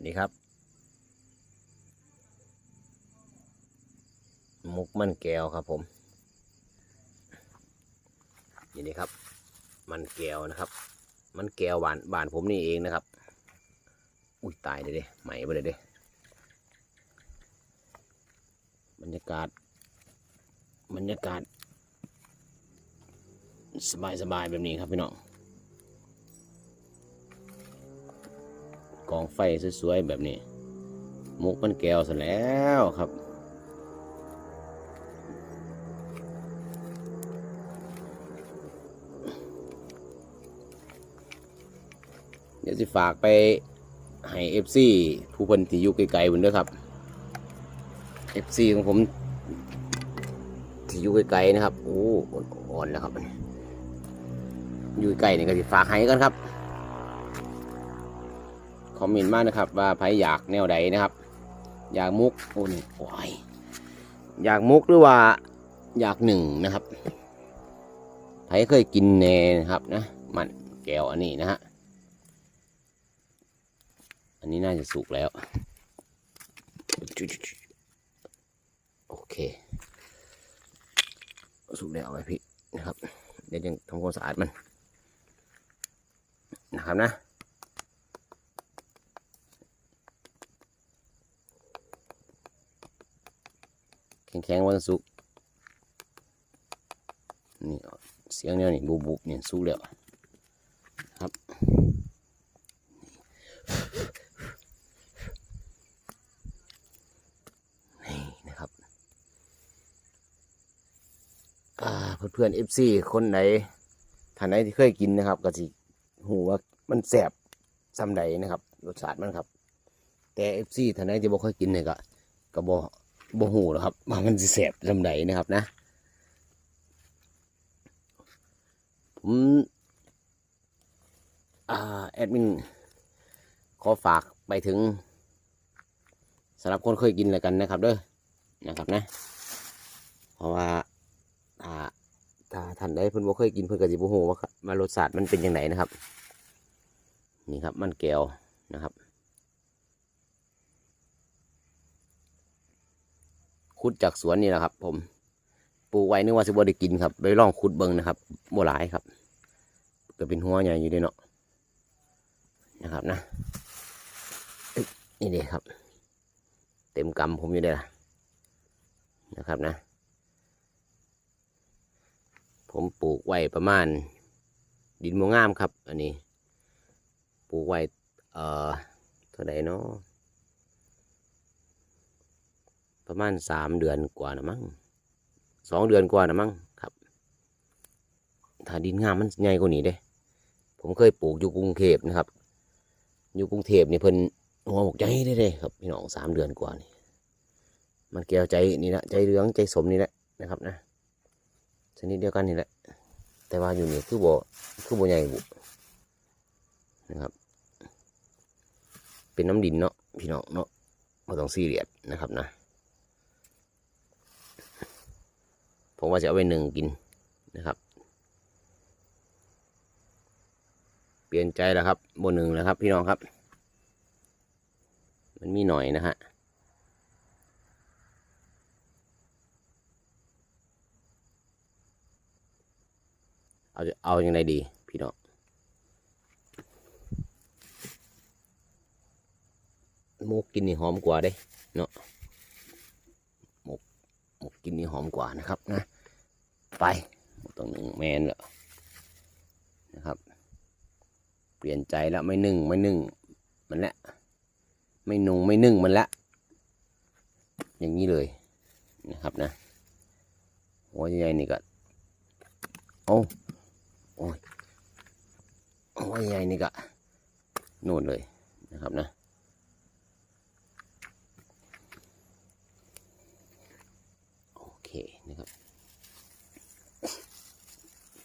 วัสดีครับมุกมันแก้วครับผมนี่างนี่ครับ มันแก้วนะครับ มันแก้วหวานบานผมนี่เองนะครับ อุ้ยตายเลยเด้ไหมไปเลยเด้บรรยากาศบรรยากาศ สบายๆแบบนี้ครับพี่น้อง กองไฟสวยๆแบบนี้มุกมันแก้วซะแล้วครับเดี๋ยวสิฝากไปให้เอฟซีผู้พิ่นที่อยู่ไกลๆพุ่นเด้อครับเอฟซีของผมที่อยู่ไกลๆนะครับ โอ้อ่อนแล้วครับ อยู่ไกลนี่ก็สิฝากให้กันครับ คอมเมนต์มานะครับ ว่าใครอยากแนวใดนะครับ อยากมุกโอ้นี่โอ้ยอยากมุกหรือว่าอยากหนึ่งนะครับใครเคยกินแน่นะครับนะ มันแก้วอันนี้นะฮะอันนี้น่าจะสุกแล้ว โอเค สุกแล้วเอาไว้พี่นะครับ เดี๋ยวยังทำความสะอาดมันนะครับนะ แข็งๆวันสุกนี่เสียงเนี่ยนี่บุบบุบเนี่ยสุกแล้วครับนี่นะครับอ่าเพื่อนๆเอฟซีคนไหนท่านไหนที่เคยกินนะครับก็สิหูว่ามันแสบซ้ำใดนะครับรสชาติมันครับ แต่เอฟซีท่านไหนที่บ่เคยกินเนี่ยก็ก็บ่ บ่หูหรอครับว่ามันสิแสบลำไดนะครับนะ ผมอาแอดมินขอฝากไปถึงสำหรับคนเคยกินแล้วกันนะครับเด้อนะครับนะ เพราะว่าถ้าถ้าท่านใดเพิ่นบ่เคยกินเพิ่นก็สิบ่ฮู้ว่าว่ารสชาติมันเป็นยังไงนะครับ นี่ครับมันแก้วนะครับ ขุดจากสวนนี่แหละครับ ผมปลูกไว้นึกว่าสิบ่ได้กินครับไปลองขุดเบิ่งนะครับบ่หลายครับ ก็เป็นหัวใหญ่อยู่ด้วยเนาะนะครับนะนี่เด้ครับ เต็มกำผมอยู่เด้ล่ะนะครับนะ ผมปลูกไว้ประมาณ ดินมงามครับ อันนี้ ปลูกไว้เอ่อเท่าไหร่เนาะ ประมาณสามเดือนกว่านะมั้งสองเดือนกว่านะมั้งครับ ถ้าดินงามมันใหญ่กว่านี้เด้ ผมเคยปลูกอยู่กรุงเทพนะครับ อยู่กรุงเทพนี่เพิ่นหัวหมกใจได้เลยครับพี่น้องสามเดือนกว่านี่มันแก้วใจนี่นะใจเหลืองใจสมนี่แหละนะครับนะชนิดเดียวกันนี่แหละ แต่ว่าอยู่นี่คือบ่คือบ่ใหญ่บุนะครับ เป็นน้ำดินเนาะพี่น้องเนาะไม่ต้องซีเรียสนะครับนะ ผมว่าจะเอาไปหนึ่งกินนะครับ เปลี่ยนใจแล้วครับบนหนึ่งแล้วครับ พี่น้องครับ มันมีหน่อยนะฮะเอาเอาอย่างไรดีพี่น้องหมูกินนี่หอมกว่าเด้เนาะ กกินนี่หอมกว่านะครับนะ ไปต้องหนึ่งแมนแล้วนะครับ เปลี่ยนใจแล้วไม่นึ่งไม่นึ่งมันละไม่นุ่งไม่นึ่งมันละอย่างนี้เลยนะครับนะหัวใหญ่นี่ก็โอ้โอ้ยหัวใหญ่นี่ก็นู่นเลยนะครับนะ โอ เคนะครับ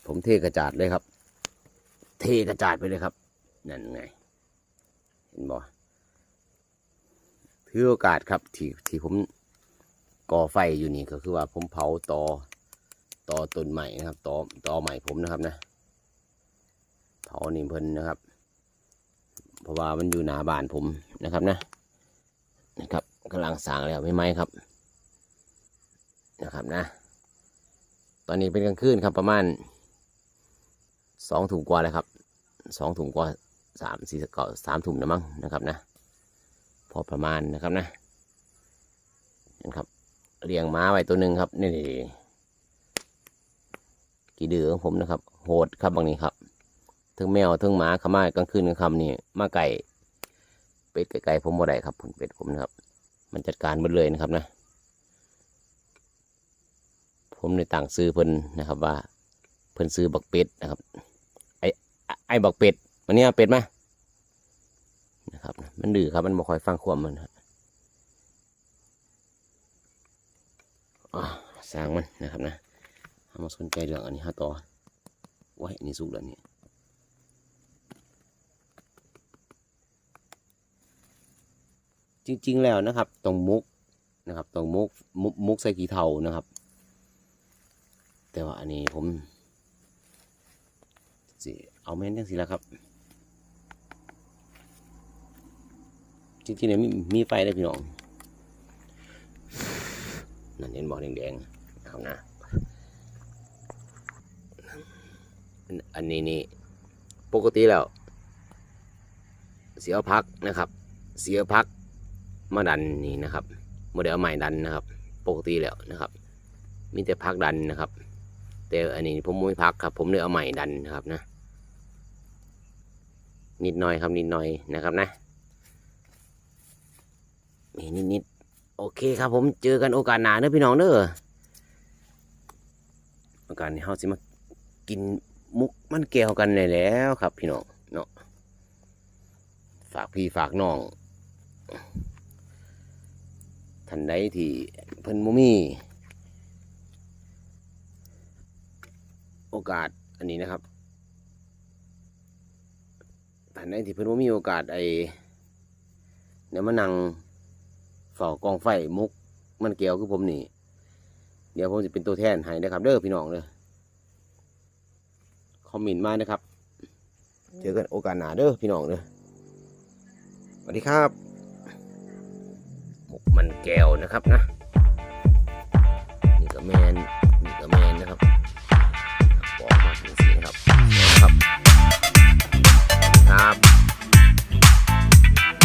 ผมเทกระจาดเลยครับ เทกระจาดไปเลยครับ นั่นไง เห็นบ่ถือโอกาสครับที่ที่ผมก่อไฟอยู่นี่ก็คือว่าผมเผาตอตอต้นใหม่นะครับตอตอใหม่ผมนะครับนะเผานี่เพิ่นนะครับ เพราะว่ามันอยู่หน้าบ้านผมนะครับนะนะครับกำลังสางแล้วไม่ไหมครับ นะครับนะ ตอนนี้เป็นกลางคืนครับประมาณสองถุงกว่าแล้วครับสองถุงกว่าสามสี่เกาสามถุงนะมั้งนะครับนะ พอประมาณนะครับนะนะครับเลี้ยงม้าไว้ตัวหนึ่งครับนี่กี่เดือของผมนะครับ โหดครับบางนี้ครับทั้งแมวทั้งหมาข้ามากลางคืนกลางค่ำนี่มาไก่เป็ดไก่ผมบ่ได้ครับผมเป็ดผมนะครับ มันจัดการหมดเลยนะครับนะ ผมในต่างซื้อเพิ่นนะครับว่าเพิ่นซื้อบักเป็ดนะครับ ไอ้ไอ้บักเป็ดมันนี่ยเป็ดมานะครับมันดื้อครับมันบ่ค่อยฟังความมันสร้างมันนะครับนะเอามาสนใจเรื่องอันนี้ฮะต่อไว้นนี้สุกแล้วนี่จริง ๆ แล้วนะครับตรงมุกนะครับตรงมุกมุกมุกใส่ขี้เทานะครับ แต่ว่าอันนี้ผมสิเอาแม่นจังสิละครับจริงๆเนี่ยมีมีไฟได้พี่น้องนั่นเห็นบอกแดงๆเอานะอันอันนี้นี่ปกติแล้ว เสียพักนะครับ เสียพักมาดันนี่นะครับโมเดลใหม่ดันนะครับ ปกติแล้วนะครับ มีแต่พักดันนะครับ แต่อันนี้ผมไม่พักครับ ผมเลยเอาใหม่ดันนะครับนะ นิดหน่อยครับนิดหน่อยนะครับนะมีนิดนิดๆโอเคครับ ผมเจอกันโอกาสหนาเด้อพี่น้องเด้อโอกาสนี้เฮาสิมากินมุกมันแก้วกันได้แล้วครับ พี่น้องเนาะฝากพี่ฝากน้องท่านใดที่เพิ่นบ่มี โอกาสอันนี้นะครับท่านใดที่เพิ่นว่ามีโอกาสไอเดี๋ยมานั่งฝ้ากองไฟมุกมันเกี่ยวคือผมนี่ เดี๋ยวผมจะเป็นตัวแทนให้นะครับ เด้อพี่น้องเด้อคอมเมนต์มานะครับ เจอกันโอกาสหนาเด้อพี่น้องเด้อสวัสดีครับมุกมันแก้วนะครับนะนี่ก็แมน ครับครับ